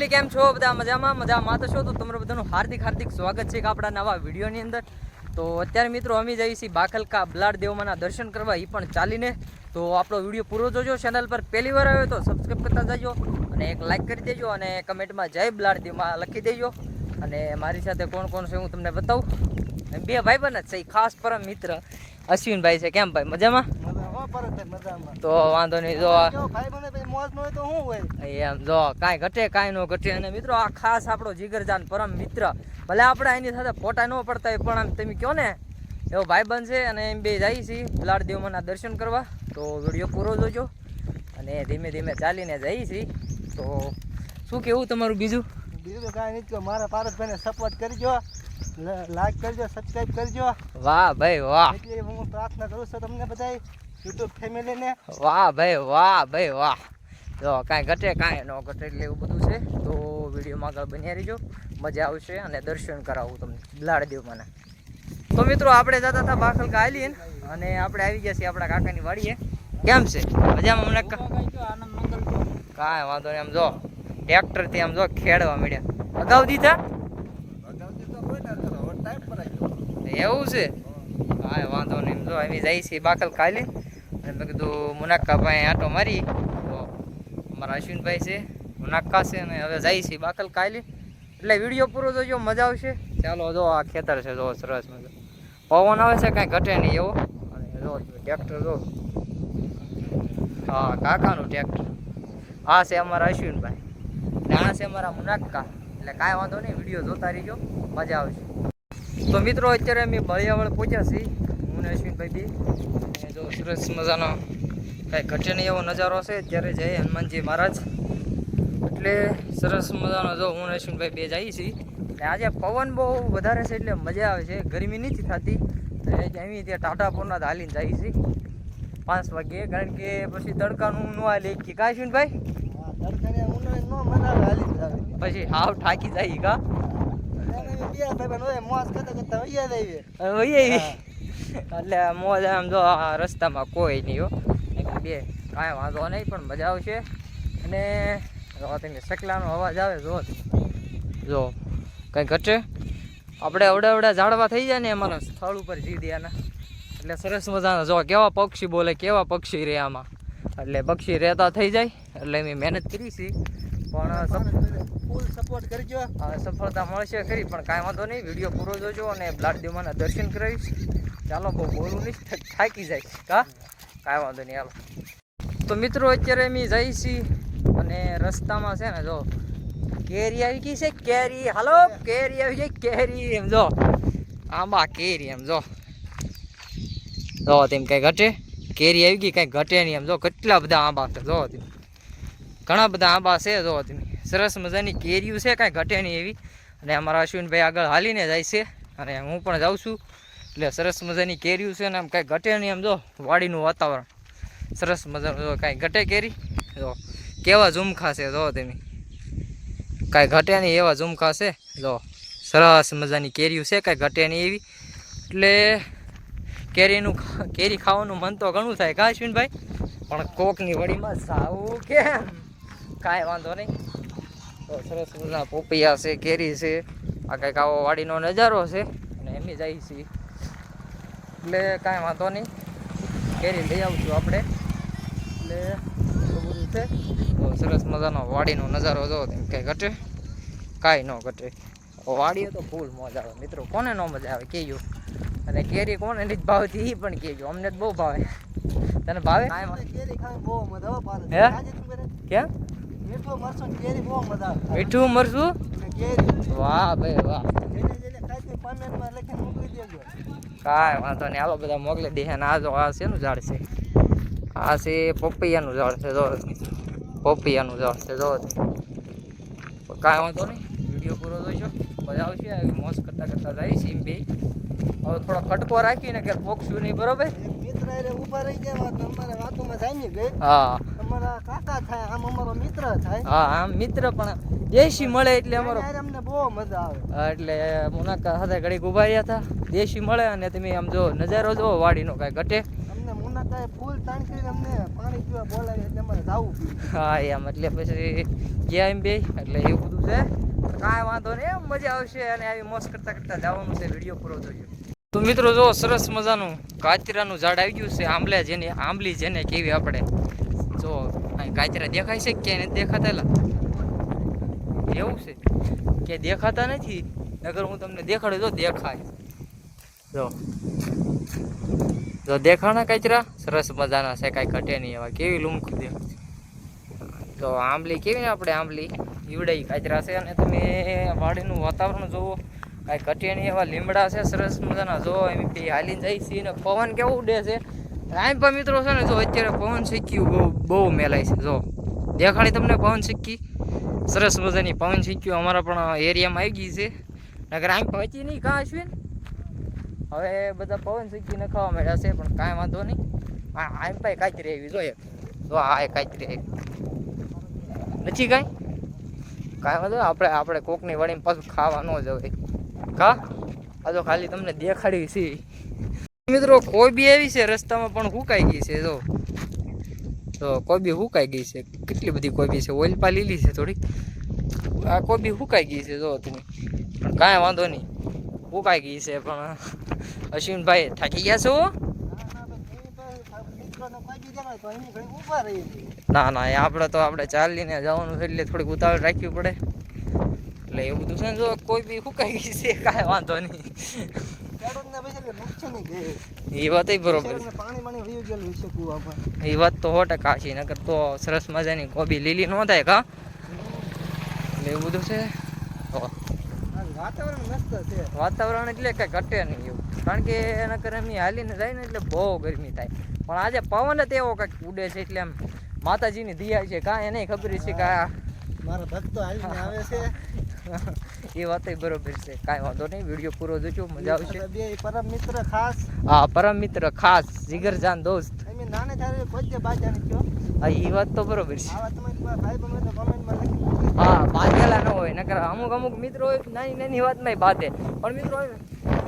Family કેમ છો? બધા મજામાં? મજામાં તો છો? તો તમારું બધાનું હાર્દિક હાર્દિક સ્વાગત છે આપણા નવા વિડીયોની અંદર. તો અત્યારે મિત્રો અમે જઈએ છીએ બાખલકા બ્લાડ દેવમાના દર્શન કરવા એ પણ ચાલીને. તો આપણો વીડિયો પૂરો જોજો ચેનલ પર પહેલી વાર આવ્યો તો સબસ્ક્રાઈબ કરતા જજો અને એક લાઈક કરી દેજો અને કમેન્ટમાં જય બ્લાડ દેવમાં લખી દેજો. અને મારી સાથે કોણ કોણ છે હું તમને બતાવું. બે ભાઈ બન જ છે ખાસ પરમ મિત્ર અશ્વિનભાઈ છે. કેમ ભાઈ મજામાં? તો વાંધો નહીં જો ભાઈ મોજ ન તો શું હોય? એમ જો કાંઈ ઘટે કાંઈ ન ઘટે. અને મિત્રો આ ખાસ આપણો જીગરજાન પરમ મિત્ર. ભલે આપણે એની સાથે ફોટા ન પડતા હોય પણ આમ તમે કહો ને એવો ભાઈબંધ છે અને એમ બે જઈએ છીએ લાડ દેવમાના દર્શન કરવા. તો વીડિયો પૂરો જોજો. અને ધીમે ધીમે ચાલીને જઈએ છીએ તો શું કેવું તમારું બીજું? બીજું તો કાંઈ નથી મારા પારસભાઈને સપોર્ટ કરજો. લાઈક કરજો સબસ્ક્રાઈબ કરજો. વાહ ભાઈ વાહ. એટલે હું પ્રાર્થના કરું છું તમને બધાય યુટ્યુબ ફેમિલીને વાહ ભાઈ વાહ ભાઈ વાહ. જો કાંઈ ઘટે, કાંઈ ન ઘટે એટલે એવું બધું છે. તો વિડીયોમાં આગળ બન્યા રહીજો. મજા આવશે અને દર્શન કરાવું તમને. લાડદેવમાંના તો મિત્રો, આપણે જતા હતા બાખલ આલીન અને આપણે આવી ગયા છીએ આપણા કાકાની વાડીએ. કેમ છે? મજામાં અમને કાંઈ વાંધો નહીં, આમ જો, ટ્રેક્ટરથી આમ જો ખેડવા મળ્યા અગાઉ દીધા? એવું છે? કાંઈ વાંધો નહીં જો એમ જાય છે બાકલ કાલે અને મેં કીધું મુનાક્કા ભાઈ આટો મારી. અમારા અશ્વિનભાઈ છે મુનાક્કા છે અને હવે જાય છે બાકલ કાલે એટલે વીડિયો પૂરો જોજો, મજા આવશે. ચાલો જો આ ખેતર છે, જો સરસ મજા. પવન આવે છે, કાંઈ ઘટે નહીં એવો. અને જો ટ્રેક્ટર જો. હા, કાકાનું ટ્રેક્ટર. આ છે અમારા અશ્વિનભાઈ. ને આ છે અમારા મુનાક્કા એટલે કાંઈ વાંધો નહીં, વીડિયો જોતા રહીજો, મજા આવશે. તો મિત્રો, અત્યારે અમે બળિયાવળ પહોંચ્યા છીએ, હું ને અશ્વિનભાઈ બી. જો સરસ મજાનો કાંઈ ઘટે નહીં એવો નજારો છે. અત્યારે જય હનુમાનજી મહારાજ. એટલે સરસ મજાનો જો હું રશ્મિભાઈ બે જઈએ છીએ. આજે પવન બહુ વધારે છે એટલે મજા આવે છે. ગરમી નથી થતી. તો એ જમી ત્યાં ટાટાપુરના હાલીને જઈએ છીએ પાંચ વાગે. કારણ કે પછી તડકાનું ન હાલે કે કાંઈ અશ્વિનભાઈ પછી હાવ ઠાકી જાય કા? એટલે મોજ આમ જો આ રસ્તામાં કોઈ નહીં હો. બે કાંઈ વાંધો નહીં પણ મજા આવશે. અને તમે સકલાનો અવાજ આવે જો. જો કંઈ ઘટે? આપણે અવડા અવડા ઝાડવા થઈ જાય ને અમારા સ્થળ ઉપર જી દેવાના એટલે સરસ મજાના જો કેવા પક્ષી બોલે કેવા પક્ષી રહે આમાં. એટલે પક્ષી રહેતા થઈ જાય એટલે અમે મહેનત કરી છે. પણ ફૂલ સપોર્ટ કરજો સફળતા મળશે ખરી પણ કાંઈ વાંધો નહીં. વીડિયો પૂરો જોજો અને બ્લાડ દેવાના દર્શન કરાવીશ. ચાલો બહુ બોલવું નહીં થાકી જાય. કા? કાંઈ વાંધો નહીં, હાલો. તો મિત્રો, અત્યારે અમે જઈ છીએ અને રસ્તામાં છે ને, જો, કેરી આવી ગઈ છે, કેરી. હાલો, કેરી આવી ગઈ, કેરી એમ, જો. આંબા, કેરી એમ, જો. જો, તેમ કંઈ ઘટે. કેરી આવી ગઈ, કંઈ ઘટે નહીં એમ, જો. કેટલા બધા આંબા છે, જો, તેમ. ઘણા બધા આંબા છે, જો, તમે. સરસ મજાની કેરીઓ છે, કાંઈ ઘટે નહીં એવી. અને અમારા અશ્વિનભાઈ આગળ હાલીને જાય છે. અને હું પણ જાઉં છું. એટલે સરસ મજાની કેરીઓ છે ને આમ કાંઈ ઘટે નહીં એમ જો વાડીનું વાતાવરણ. સરસ મજાનું જો કાંઈ ઘટે કેરી? જો, કેવા ઝુમખા છે જો તમે કાંઈ ઘટે નહીં એવા ઝુમખા છે. જો, સરસ મજાની કેરીઓ છે, કાંઈ ઘટે નહીં એવી. એટલે કેરીનું કેરી ખાવાનું મન તો ઘણું થાય. કા ભાઈ પણ કોકની વડીમાં સાવું કેમ? કાંઈ વાંધો નહીં. તો સરસ મજાના પોપિયા છે, કેરી છે. આ કંઈક આવો વાડીનો નજારો છે. અને એમની જાય છે એટલે કાંઈ વાંધો નહીં. કેરી લઈ આવશું આપણે. એટલે એવું બધું છે. તો સરસ મજાનો વાડીનો નજારો જો તેમ કંઈ ઘટે. કાંઈ ન ઘટે. વાડીએ તો ફૂલ મજા આવે. મિત્રો કોને ન મજા આવે? કહેજો અને કેરી કોને જ ભાવતી એ પણ કહેજો અમને જ બહુ ભાવે. તને ભાવે? બહુ? કેમ? મીઠું મરચું ને કેરી બહુ મજા મીઠું મરચું કેરી. વાહ ભાઈ વાહ. કાંઈ વાંધો નહીં. હાલો બધા મોકલી દે અને આ જો આ શેનું ઝાડ છે? આ છે પપૈયાનું ઝાડ છે જો. પપૈયાનું ઝાડ છે જો. કાંઈ વાંધો નહીં. વીડિયો પૂરો જોઈશો. મજા આવશે. આવી મોજ કરતા કરતા જાય છે એમ બે. હવે થોડો ખટકો રાખીને કે પોકશું નહીં બરોબર? મિત્ર ઊભા ઊભા રહી જાય વાત અમારે વાતોમાં ને ગઈ હા. અમારા કાકા થાય આમ અમારો મિત્ર થાય. હા આમ મિત્ર પણ દેશી મળે એટલે અમારો અમને બહુ મજા આવે. એટલે મુનાકા સાથે ઘડીક ઊભા રહ્યા હતા. દેશી મળે અને તમે આમ જો નજારો જો વાડીનો કાંઈ ઘટે. અમને મુનાકા અમારે ફૂલ તાણકી અમને પાણી પીવા બોલાવે એટલે અમારે જાવું હા એમ એટલે પછી ગયા એમ બે એટલે એવું બધું છે. કાંઈ વાંધો નહીં એમ મજા આવશે અને આવી મોજ કરતા કરતા જવાનું છે વીડિયો પૂરો જોજો. તો મિત્રો જો સરસ મજાનું કાચરાનું ઝાડ આવી ગયું છે આંબલે જેને આંબલી જેને કેવી આપણે. જો કાચરા દેખાય છે કે નથી દેખાતા એવું છે? કે દેખાતા નથી? નગર હું તમને દેખાડું જો દેખાય. જો. જો દેખાણા કાચરા સરસ મજાના છે, કાંઈ ઘટે નહીં એવા. કેવી લૂમખું દે. તો આંબલી કેવી ને આપણે આંબલી? ઈવડાઈ કાચરા છે અને તમે વાડીનું વાતાવરણ જોવો કાંઈ ઘટે નહીં એવા લીમડા છે, સરસ મજાના. જો એમ હાલીને જાય છે ને પવન કેવું ઉડે છે? આમ પર મિત્રો છે ને, જો અત્યારે પવન સિક્કી બહુ મેલાય છે. જો, દેખાડી તમને પવન સિક્કી સરસ મજાની પવન સિક્કી અમારા પણ એરિયામાં આવી ગઈ છે. નગર આમ પહોંચી નહીં કાં અશ્વિન હવે બધા પવન સિક્કી નખાવા માંડ્યા છે, પણ કાંઈ વાંધો નહીં. આમ પાય કાચરી આવી જોઈએ જો, આ કાચરી આવી નથી કાંઈ? કાંઈ વાંધો. આપણે આપણે કોકની વળીને પાછું ખાવા ન જવાય. કા? આ તો ખાલી તમને દેખાડી છે. મિત્રો, કોઈ બી આવી છે રસ્તામાં પણ હુકાઈ ગઈ છે, જો. તો કોઈ બી હુકાઈ ગઈ છે. કેટલી બધી કોઈ બી છે? ઓઇલ પા લીલી છે થોડીક. આ કોઈ બી હુકાઈ ગઈ છે, જો તમે. પણ કાંઈ વાંધો નહીં. હુકાઈ ગઈ છે, પણ અશ્વિનભાઈ થાકી ગયા છો? ના ના, એ આપણે તો આપણે ચાલીને જવાનું છે એટલે થોડીક ઉતાવળ રાખવી પડે. એટલે એવું બધું છે ને, જો કોઈ બી હુકાઈ ગઈ છે, કાંઈ વાંધો નહીં. એ વાત બરોબર. એ વાત તો સો ટકા છે નકર તો સરસ મજાની કોબી લીલી ન થાય કા? એટલે એવું બધું છે? તો વાતાવરણ મસ્ત છે. વાતાવરણ એટલે કઈ ઘટે નહીં એવું. કારણ કે એના કરે એમની હાલીને જાય ને એટલે બહુ ગરમી થાય. પણ આજે પવન જ એવો કંઈક ઉડે છે એટલે એમ માતાજીની દિયા છે કાંઈ એને ખબર છે કે આ મારા ભક્તો હાલીને આવે છે. એ વાત બરોબર છે કાંઈ વાંધો નહીં વીડિયો પૂરો જોજો મજા આવશે. બે પરમ મિત્ર ખાસ. હા પરમ મિત્ર ખાસ જીગરજાન દોસ્ત. અમે નાને ત્યારે કોઈ જ બાજા નથી કયો. હા એ વાત તો બરોબર છે. આ તમારી ભાઈ બંધ તો કમેન્ટમાં લખી હા બાંધેલા ન હોય નકર અમુક અમુક મિત્રો હોય નાની નાની વાતમાં બાંધે. પણ મિત્રો હોય મિત્રો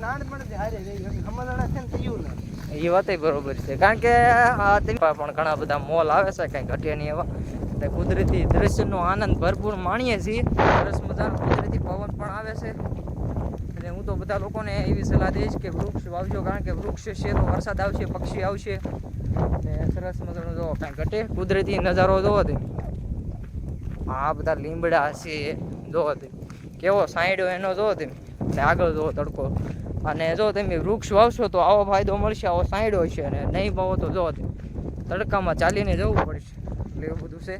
નાનપણથી હારે રહી હમણાં છે ને થયું ને એ વાત બરોબર છે. કારણ કે પણ ઘણા બધા મોલ આવે છે કંઈ ઘટે નહીં એવા. એટલે કુદરતી દ્રશ્યનો આનંદ ભરપૂર માણીએ છીએ. સરસ મજાનો કુદરતી પવન પણ આવે છે. એટલે હું તો બધા લોકોને એવી સલાહ દઈશ કે વૃક્ષ વાવજો, કારણ કે વૃક્ષ છે, તો વરસાદ આવશે, પક્ષી આવશે. ને સરસ મજાનો જો કાંઈ ઘટે. કુદરતી નજારો જોવો તે. આ બધા લીમડા છે, જોવો તે. કેવો સાઈડો એનો જોવો તે. ને આગળ જો તડકો. અને જો તમે વૃક્ષ વાવશો તો આવો ફાયદો મળશે, આવો સાઈડો છે અને નહીં ભાવો તો જો તડકામાં ચાલીને જવું પડશે. એટલે એવું બધું છે.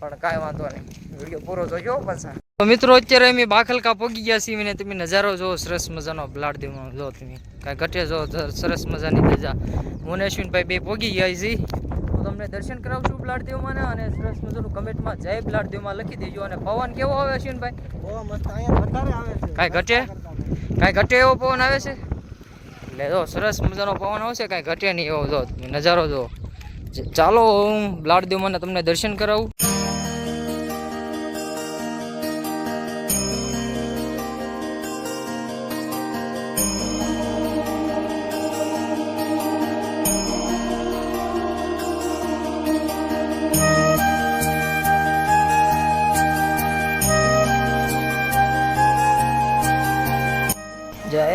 પણ કાંઈ વાંધો નહીં. વીડિયો પૂરો જોજો પાછા. તો મિત્રો, અત્યારે અમે બાખલકા પગી ગયા છીએ અને તમે નજારો જો સરસ મજાનો બ્લાડ દેવાનો જો તમે કાંઈ ઘટે જો સરસ મજાની હું ને બે પોગી ગયા છીએ. તમને દર્શન કરાવશું બ્લાડ દેવમાં અને સરસ મજાનું કમેન્ટમાં જય બ્લાડદેવમાં લખી દેજો અને પવન કેવો આવે છે બહુ મસ્ત અહીંયા વધારે આવે છે. કાંઈ ઘટે? કાંઈ ઘટે એવો પવન આવે છે? એટલે જો સરસ મજાનો પવન આવશે કાંઈ ઘટે નહીં એવો જો નજારો જો. ચાલો હું લાડદેવ તમને દર્શન કરાવું.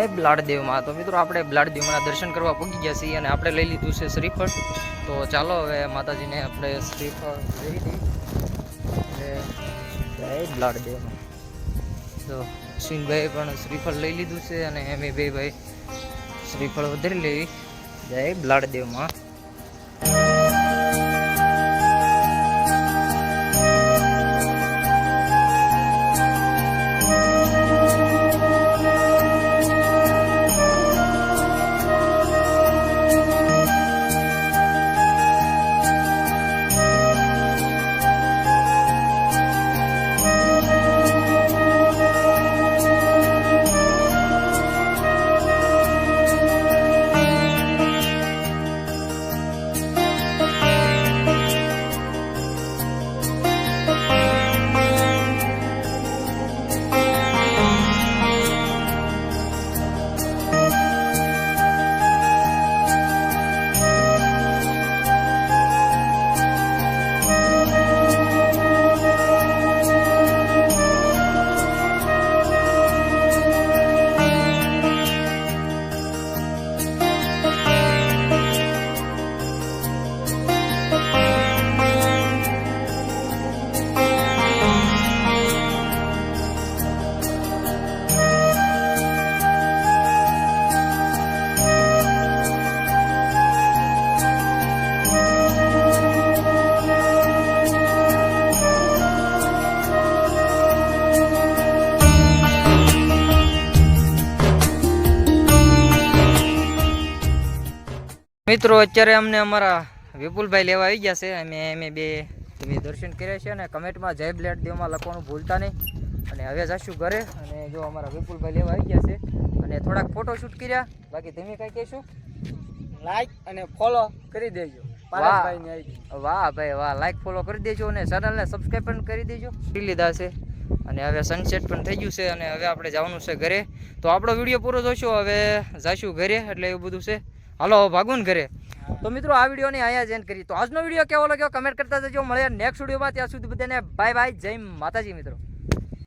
જય બ્લાડદેવમાં તો મિત્રો આપણે બ્લાડદેવમાં દર્શન કરવા પહોંચી ગયા છીએ અને આપણે લઈ લીધું છે શ્રીફળ. તો ચાલો હવે માતાજીને આપણે શ્રીફળ લઈ લીધી જય બ્લાડદેવમાં તો સિંહભાઈ પણ શ્રીફળ લઈ લીધું છે અને એમ ભાઈ શ્રીફળ વધારી લેવી જય બ્લાડદેવમાં મિત્રો અત્યારે અમને અમારા વિપુલભાઈ લેવા આવી ગયા છે. અમે અમે બે તમે દર્શન કર્યા છે અને કમેન્ટમાં જય બ્લેડ દેવમાં લખવાનું ભૂલતા નહીં. અને હવે જશું ઘરે અને જો અમારા વિપુલભાઈ લેવા આવી ગયા છે. અને થોડાક ફોટો શૂટ કર્યા. બાકી તમે કાંઈ કહેશું? લાઈક અને ફોલો કરી દેજો. વાહ. ભાઈ વાહ. લાઈક ફોલો કરી દેજો અને ચેનલને સબસ્ક્રાઈબ પણ કરી દેજો. કરી લીધા છે. અને હવે સનસેટ પણ થઈ ગયું છે અને હવે આપણે જવાનું છે ઘરે. તો આપણો વીડિયો પૂરો જોશો. હવે જાશું ઘરે એટલે એવું બધું છે. હાલો, ભાગુન ઘરે. તો મિત્રો, આ વિડીયોની અહીંયા જ end કરી તો આજનો વીડિયો કેવો લાગ્યો? કમેન્ટ કરતા જજો. મળે નેક્સ્ટ વિડીયોમાં. ત્યાં સુધી બધાને બાય બાય જય માતાજી મિત્રો.